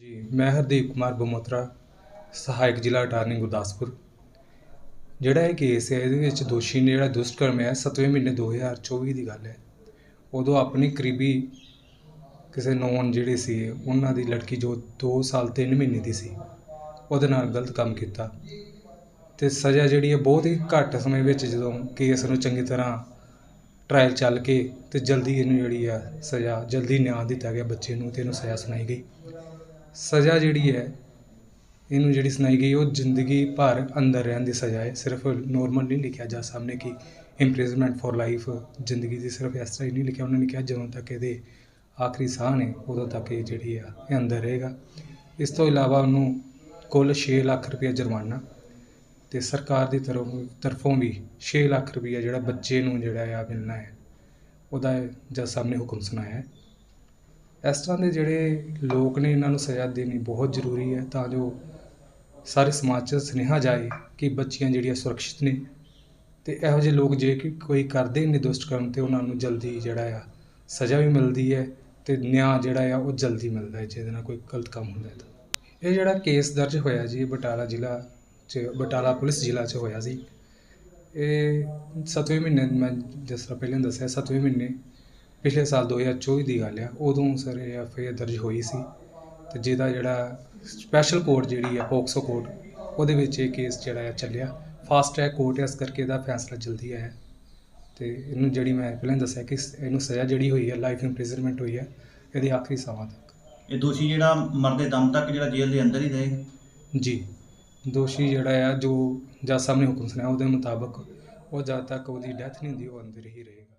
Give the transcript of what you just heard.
ਜੀ, ਮੈਂ ਹਰਦੀਪ ਕੁਮਾਰ ਬਮੋਤਰਾ, ਸਹਾਇਕ ਜ਼ਿਲ੍ਹਾ ਅਟਾਰਨੀ ਗੁਰਦਾਸਪੁਰ। ਜਿਹੜਾ ਇਹ ਕੇਸ ਹੈ, ਇਹਦੇ ਵਿੱਚ ਦੋਸ਼ੀ ਨੇ ਜਿਹੜਾ ਦੁਸ਼ਕਰਮ ਹੈ 7ਵੇਂ ਮਹੀਨੇ 2024 ਦੀ ਗੱਲ ਹੈ। ਉਦੋਂ ਆਪਣੀ ਕਰੀਬੀ ਕਿਸੇ ਨੌਨ ਜਿਹੜੇ ਸੀ, ਉਹਨਾਂ ਦੀ ਲੜਕੀ ਜੋ 2 ਸਾਲ 3 ਮਹੀਨੇ ਦੀ ਸੀ, ਉਹਦੇ ਨਾਲ ਗਲਤ ਕੰਮ ਕੀਤਾ। ਤੇ ਸਜ਼ਾ ਜਿਹੜੀ ਹੈ ਬਹੁਤ ਹੀ ਘੱਟ ਸਮੇਂ ਵਿੱਚ ਜਦੋਂ ਕੇਸ ਨੂੰ ਚੰਗੀ ਤਰ੍ਹਾਂ ਟਰਾਇਲ ਚੱਲ ਕੇ ਤੇ ਜਲਦੀ ਇਹਨੂੰ ਜਿਹੜੀ ਆ ਸਜ਼ਾ, ਜਲਦੀ ਨਿਆਂ ਦਿੱਤਾ ਗਿਆ ਬੱਚੇ ਨੂੰ ਤੇ ਇਹਨੂੰ ਸਜ਼ਾ ਸੁਣਾਈ ਗਈ। ਸਜ਼ਾ ਜਿਹੜੀ ਹੈ, ਇਹਨੂੰ ਜਿਹੜੀ ਸੁਣਾਈ ਗਈ, ਉਹ ਜ਼ਿੰਦਗੀ ਭਰ ਅੰਦਰ ਰਹਿਣ ਦੀ ਸਜ਼ਾ ਹੈ। ਸਿਰਫ ਨੋਰਮਲ ਨਹੀਂ ਲਿਖਿਆ ਜਾ ਸਾਹਮਣੇ ਕਿ ਇੰਪ੍ਰਿਜ਼ਨਮੈਂਟ ਫॉर ਲਾਈਫ ਜ਼ਿੰਦਗੀ ਦੀ ਸਿਰਫ ਇਸ ਤਰ੍ਹਾਂ ਹੀ ਨਹੀਂ ਲਿਖਿਆ। ਉਹਨਾਂ ਨੇ ਕਿਹਾ ਜਦੋਂ ਤੱਕ ਇਹਦੇ ਆਖਰੀ ਸਾਹ ਨੇ, ਉਦੋਂ ਤੱਕ ਇਹ ਜਿਹੜੀ ਆ, ਇਹ ਅੰਦਰ ਰਹੇਗਾ। ਇਸ ਤੋਂ ਇਲਾਵਾ ਉਹਨੂੰ ਕੁੱਲ 6 ਲੱਖ ਰੁਪਏ ਜੁਰਮਾਨਾ ਅਤੇ ਸਰਕਾਰ ਦੀ ਤਰਫ ਤਰਫੋਂ ਵੀ ਛੇ ਲੱਖ ਰੁਪਈਆ ਜਿਹੜਾ ਬੱਚੇ ਨੂੰ ਜਿਹੜਾ ਆ ਮਿਲਣਾ ਹੈ, ਉਹਦਾ ਜੱਜ ਸਾਹਿਬ ਨੇ ਹੁਕਮ ਸੁਣਾਇਆ ਇਸ ਤਰ੍ਹਾਂ ਦੇ ਜਿਹੜੇ ਲੋਕ ਨੇ, ਇਹਨਾਂ ਨੂੰ ਸਜ਼ਾ ਦੇਣੀ ਬਹੁਤ ਜ਼ਰੂਰੀ ਹੈ ਤਾਂ ਜੋ ਸਾਰੇ ਸਮਾਜ 'ਚ ਸੁਨੇਹਾ ਜਾਏ ਕਿ ਬੱਚੀਆਂ ਜਿਹੜੀਆਂ ਸੁਰੱਖਿਅਤ ਨੇ ਤੇ ਇਹੋ ਜਿਹੇ ਲੋਕ ਜੇ ਕਿ ਕੋਈ ਕਰਦੇ ਨੇ ਦੁਸ਼ਟ ਕਰਮ ਤੇ ਉਹਨਾਂ ਨੂੰ ਜਲਦੀ ਜਿਹੜਾ ਆ ਸਜ਼ਾ ਵੀ ਮਿਲਦੀ ਹੈ ਤੇ ਨਿਆਂ ਜਿਹੜਾ ਆ ਉਹ ਜਲਦੀ ਮਿਲਦਾ ਹੈ ਜਿਹਦੇ ਨਾਲ ਕੋਈ ਗਲਤ ਕੰਮ ਹੁੰਦਾ ਹੈ। ਇਹ ਜਿਹੜਾ ਕੇਸ ਦਰਜ ਹੋਇਆ ਜੀ, ਬਟਾਲਾ ਜ਼ਿਲ੍ਹਾ 'ਚ ਬਟਾਲਾ ਪੁਲਿਸ ਜ਼ਿਲ੍ਹਾ 'ਚ ਹੋਇਆ ਸੀ। ਇਹ 7ਵੇਂ ਮਹੀਨੇ ਮੈਂ ਜਿਸ ਤਰ੍ਹਾਂ ਪਹਿਲਾਂ ਦੱਸਿਆ 7ਵੇਂ ਮਹੀਨੇ ਪਿਛਲੇ ਸਾਲ 2024 ਦੀ ਗੱਲ ਆ। ਉਦੋਂ ਸਰ ਇਹ ਐਫ ਆਈ ਆਰ ਦਰਜ ਹੋਈ ਸੀ ਤੇ ਜਿਹਦਾ ਜਿਹੜਾ ਸਪੈਸ਼ਲ ਕੋਰਟ ਜਿਹੜੀ ਆ ਪੋਕਸੋ ਕੋਰਟ ਉਹਦੇ ਵਿੱਚ ਇਹ ਕੇਸ ਜਿਹੜਾ ਆ ਚੱਲਿਆ। ਫਾਸਟ ਟਰੈਕ ਕੋਰਟ ਇਸ ਕਰਕੇ ਇਹਦਾ ਫੈਸਲਾ ਜਲਦੀ ਆਇਆ। ਤੇ ਇਹਨੂੰ ਜਿਹੜੀ ਮੈਂ ਪਹਿਲਾਂ ਦੱਸਿਆ ਕਿ ਇਹਨੂੰ ਸਜ਼ਾ ਜਿਹੜੀ ਹੋਈ ਹੈ ਲਾਈਫ ਇੰਪ੍ਰਿਜ਼ਨਮੈਂਟ ਹੋਈ ਹੈ ਇਹਦੀ ਆਖਰੀ ਸਾਹਾਂ ਤੱਕ। ਇਹ ਦੋਸ਼ੀ ਜਿਹੜਾ ਮਰਦੇ ਦਮ ਤੱਕ ਜਿਹੜਾ ਜੇਲ੍ਹ ਦੇ ਅੰਦਰ ਹੀ ਰਹੇ। ਜੀ। ਦੋਸ਼ੀ ਜਿਹੜਾ ਆ, ਜੋ ਜੱਜ ਸਾਹਿਬ ਨੇ ਹੁਕਮ ਸੁਣਾਇਆ ਉਹਦੇ ਮੁਤਾਬਕ ਉਹ ਜਦ ਤੱਕ ਉਹਦੀ ਡੈਥ ਨਹੀਂ ਹੁੰਦੀ, ਉਹ ਅੰਦਰ ਹੀ ਰਹੇਗਾ।